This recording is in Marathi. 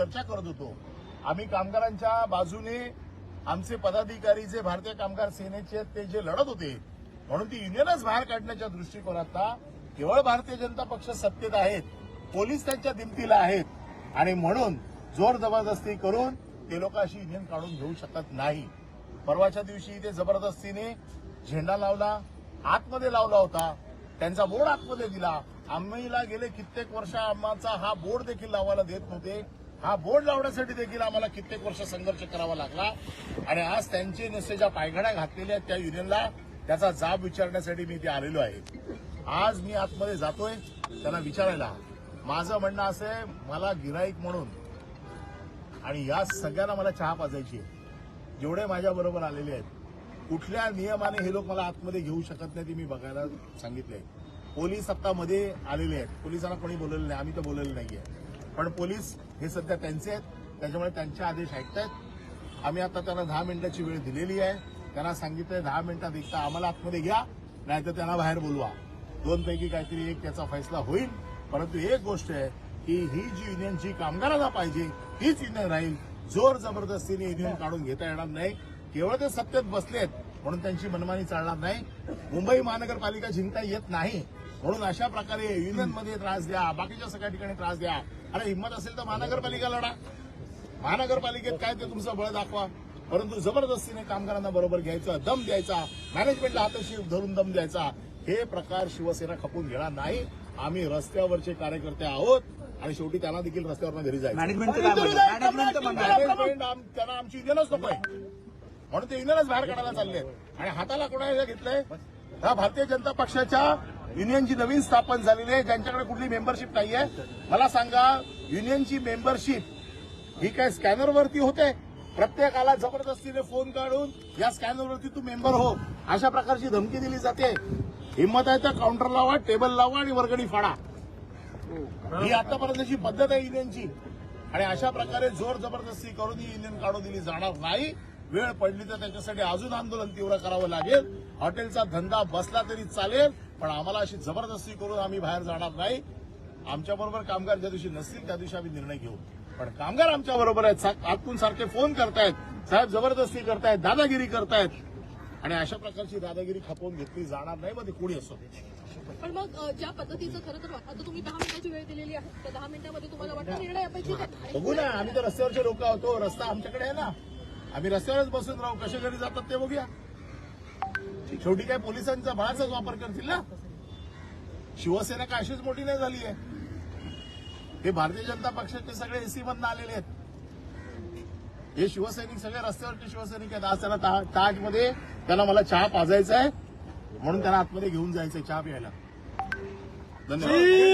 चर्चा करत होतो. आम्ही कामगारांच्या बाजूने आमचे पदाधिकारी जे भारतीय कामगार सेनेचे आहेत ते जे लढत होते म्हणून ती युनियनच बाहेर काढण्याच्या दृष्टिकोनातला केवळ भारतीय जनता पक्ष सत्तेत आहेत पोलीस त्यांच्या दिमतीला आहेत आणि म्हणून जोर जबरदस्ती करून ते लोक अशी युनियन काढून घेऊ शकत नाही. परवाच्या दिवशी ते जबरदस्तीने झेंडा लावला आतमध्ये लावला होता त्यांचा बोर्ड आतमध्ये दिला. आम्हीला गेले कित्येक वर्ष आम्हाचा हा बोर्ड देखील लावायला देत नव्हते. हा बोर्ड लावण्यासाठी देखील आम्हाला कित्येक वर्ष संघर्ष करावा लागला. आणि आज त्यांचे नुसते ज्या पायघड्या घातलेल्या आहेत त्या युनियनला त्याचा जाब विचारण्यासाठी मी इथे आलेलो आहे. आज मी आतमध्ये जातोय त्यांना विचारायला. माझं म्हणणं असं आहे मला गिराईक म्हणून आणि या सगळ्यांना मला चहा पाजायची आहे. जेवढे माझ्या बरोबर आलेले आहेत कुठल्या नियमाने हे लोक मला आतमध्ये घेऊ शकत नाही ते मी बघायला सांगितले पोलीस आता मध्ये आलेले आहेत. पोलिसांना कोणी बोललेलं नाही आम्ही तर बोललेलं नाहीये. पण पोलीस हे सध्या त्यांचे आहेत. त्याच्यामुळे त्यांचे आदेश ऐकतायत. आम्ही आता त्यांना दहा मिनिटाची वेळ दिलेली आहे. त्यांना सांगितलंय दहा मिनिटात एकदा आम्हाला आतमध्ये घ्या नाहीतर त्यांना बाहेर बोलवा. दोन पैकी काहीतरी एक त्याचा फैसला होईल. परंतु एक गोष्ट आहे की ही जी युनियन जी कामगाराला पाहिजे हीच युनियन राहील. जोर जबरदस्तीने युनियन काढून घेता येणार नाही. केवळ ते सत्तेत बसलेत म्हणून त्यांची मनमानी चालणार नाही. मुंबई महानगरपालिका जिंकता येत नाही. म्हणून अशा प्रकारे युनियनमध्ये त्रास द्या बाकीच्या सगळ्या ठिकाणी त्रास द्या. अरे हिंमत असेल तर महानगरपालिका लढा. महानगरपालिकेत काय ते तुमचं बळ दाखवा. परंतु जबरदस्तीने कामगारांना बरोबर घ्यायचा दम द्यायचा मॅनेजमेंटला हाताशी धरून दम द्यायचा हे प्रकार शिवसेना खपून घेणार नाही. आम्ही रस्त्यावरचे कार्यकर्ते आहोत आणि शेवटी त्यांना देखील रस्त्यावर घरी जायचं. आहे. मॅनेजमेंट त्यांना आमची युनियनच नकोय म्हणून ते युनियनच बाहेर काढायला चालले आणि हाताला कोणाला घेतलंय? हा भारतीय जनता पक्षाच्या युनियनची नवीन स्थापन झालेली आहे ज्यांच्याकडे कुठली मेंबरशिप नाहीये. मला सांगा युनियनची मेंबरशिप ही काय स्कॅनरवरती होते? प्रत्येकाला जबरदस्तीने फोन काढून या स्कॅनरवरती तू मेंबर हो. अशा प्रकारची धमकी दिली जाते. हिंमत आहे तर काउंटर लावा टेबल लावा आणि वर्गणी फाडा. ही आतापर्यंतची पद्धत आहे युनियनची. आणि अशा प्रकारे जोर जबरदस्ती करून ही युनियन काढून दिली जाणार नाही. वेळ पडली तर त्याच्यासाठी अजून आंदोलन तीव्र करावं लागेल. हॉटेलचा धंदा बसला तरी चालेल. पण आम्हाला अशी जबरदस्ती करून आम्ही बाहेर जाणार नाही. आमच्याबरोबर कामगार ज्या दिवशी नसतील त्या दिवशी आम्ही निर्णय घेऊ. पण कामगार आमच्या बरोबर आहेत. आतून सारखे फोन करतायत. साहेब जबरदस्ती करतायत दादागिरी करतायत. आणि अशा प्रकारची दादागिरी खपवून घेतली जाणार नाही मग ते कुणी असो? पण मग ज्या पद्धतीचं खरं तर आता तुम्ही दहा मिनिटाची वेळ दिलेली आहे. त्या दहा मिनिटामध्ये तुम्हाला वाटतं निर्णय अपेक्षित बघू ना. आम्ही तर रस्त्यावरचे लोक होतो रस्ता आमच्याकडे आहे ना. आम्ही रस्त्यावरच बसून राहू. कसे घरी जातात ते बघूया. शेवटी काय पोलिसांचा बळाचाच वापर करतील ना? शिवसेना काय अशीच मोठी नाही झाली आहे? हे भारतीय जनता पक्षाचे सगळे एसी मधनं आलेले आहेत. हे शिवसैनिक सगळे रस्त्यावरचे शिवसैनिक आहेत. आज त्यांना ताजमध्ये त्यांना मला चहा पाजायचा आहे. म्हणून त्यांना आतमध्ये घेऊन जायचंय चहा प्यायला. धन्यवाद.